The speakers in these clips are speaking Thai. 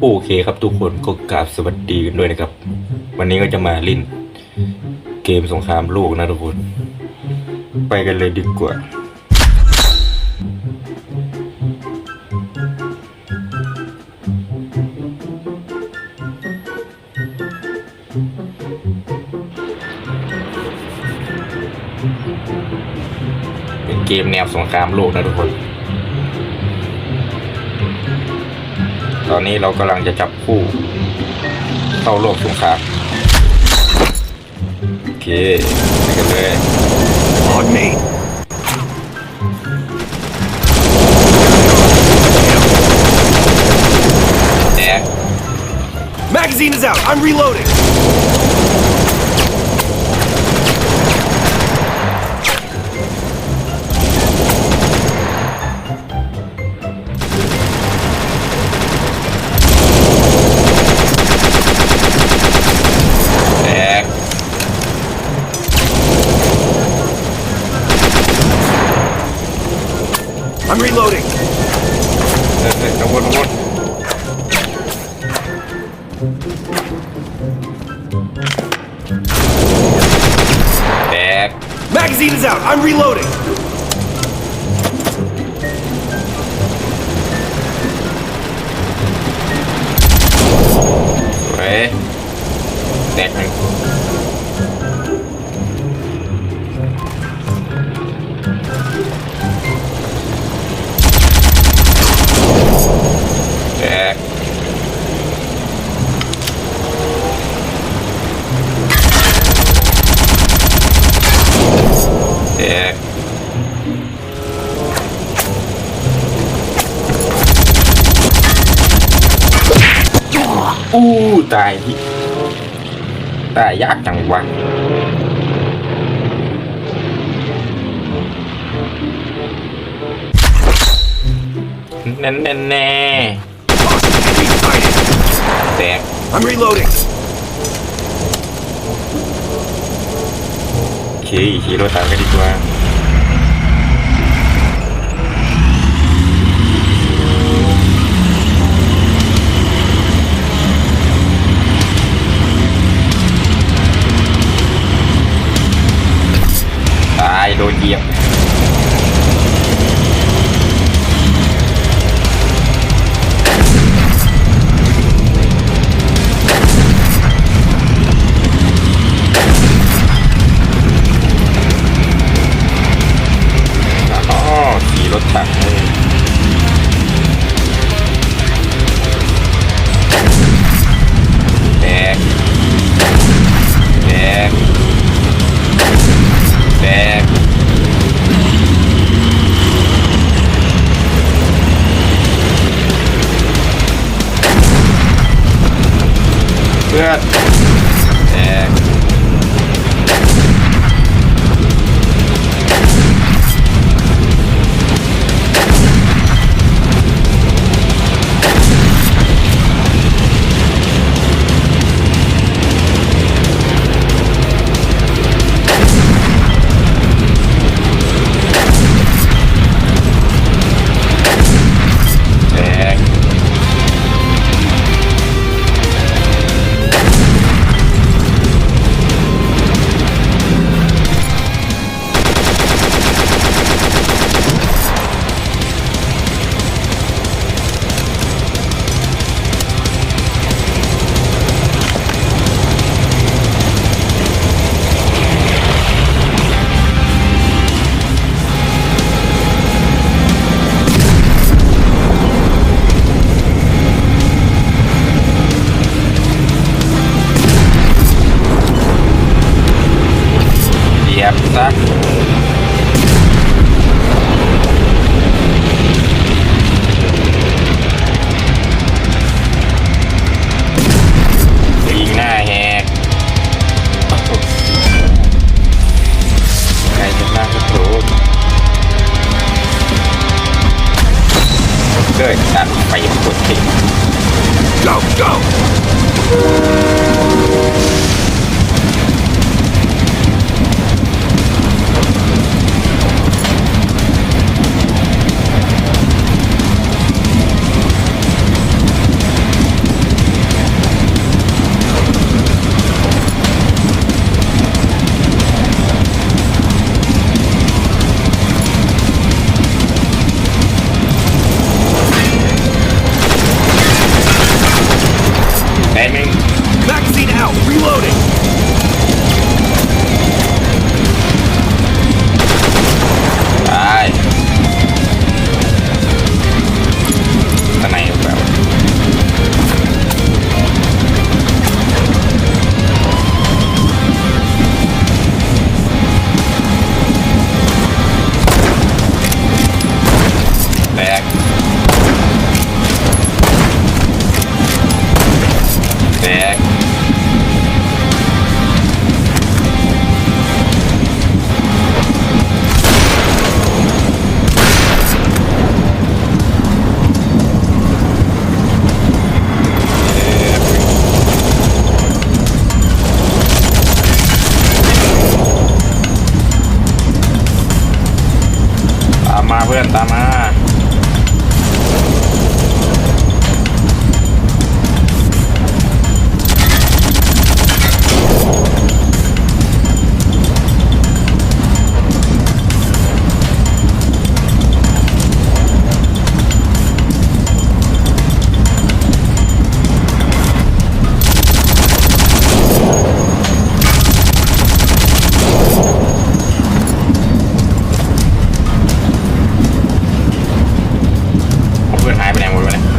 โอเคครับทุกคนก็กราบสวัสดีกันด้วยนะครับ วันนี้ก็จะมาเล่นเกมสงครามโลกนะทุกคน ไปกันเลยดีกว่า เป็นเกมแนวสงครามโลกนะทุกคน ตอนนี้เรากำลังจะจับคู่ เข้าโลกสงครามโอเคไปกันเลย On me. แดก Magazine is out. I'm reloading. Magazine is out. I'm reloading. สว อู้ตายที่ตายยากจังวะแน่แน่แน่ Enemy sighted. แตก I'm reloading. โอเคขี่รถตามกันดีกว่า โดนเหยียบ เหยียบซะยิงหน้าแหกใครจะนั่งก็ถูกเกิดการไฟกดทิ้ง Go, go. ตา มมาเพื่อนตามมาเพื่อนหายไปไหนหมดวะเนี่ย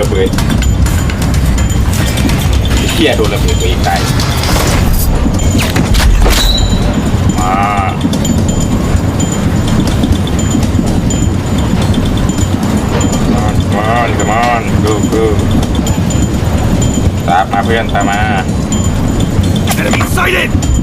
ระเบิดเฮียโดนระเบิดตัวเองตายมามา come on go go ตามมาเพื่อนตามมา Enemy sighted.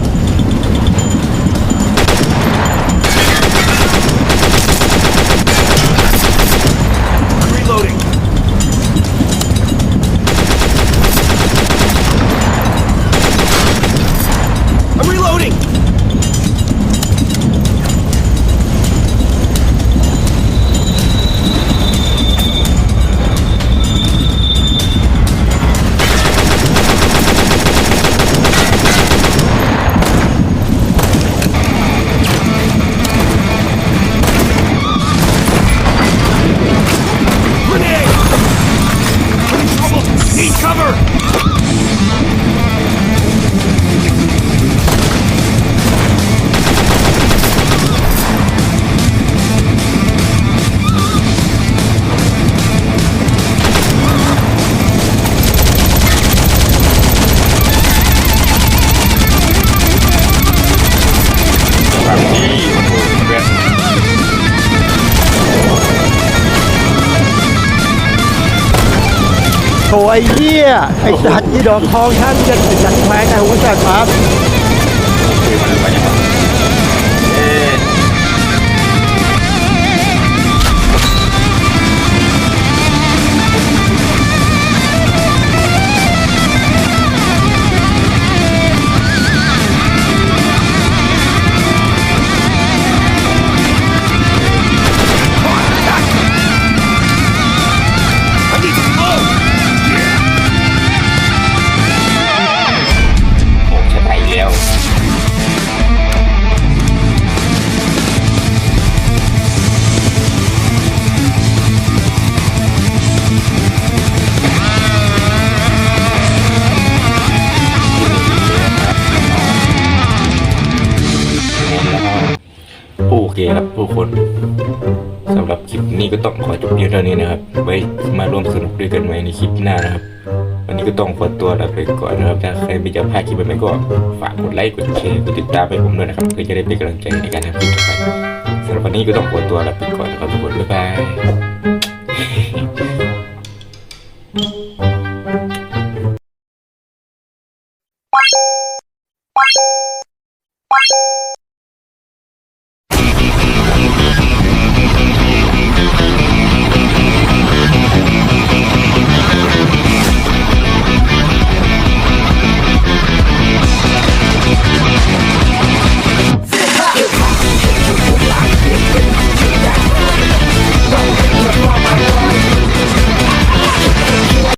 ไอ้เหี้ยไอ้จัดยี่ดอกทองท่านจะถึงสันแพงไอ้หัวสัตว์ครับ เคครับทุกคนสำหรับคลิปนี้ก็ต้องขอจบเพียงเท่านี้นะครับ ไว้มาร่วมสนุกด้วยกันไหมในคลิปหน้านะครับ วันนี้ก็ต้องขอตัวลาไปก่อนนะครับ ถ้าใครไม่จะพลาดคลิปไปไม่ก็ฝากกดไลค์ กดแชร์ กดติดตามให้ผมด้วยนะครับ เพื่อจะได้เป็นกำลังใจในการทำคลิปต่อไปสำหรับวันนี้ก็ต้องขอตัวลาไปก่อนนะครับทุกคน บ๊ายบาย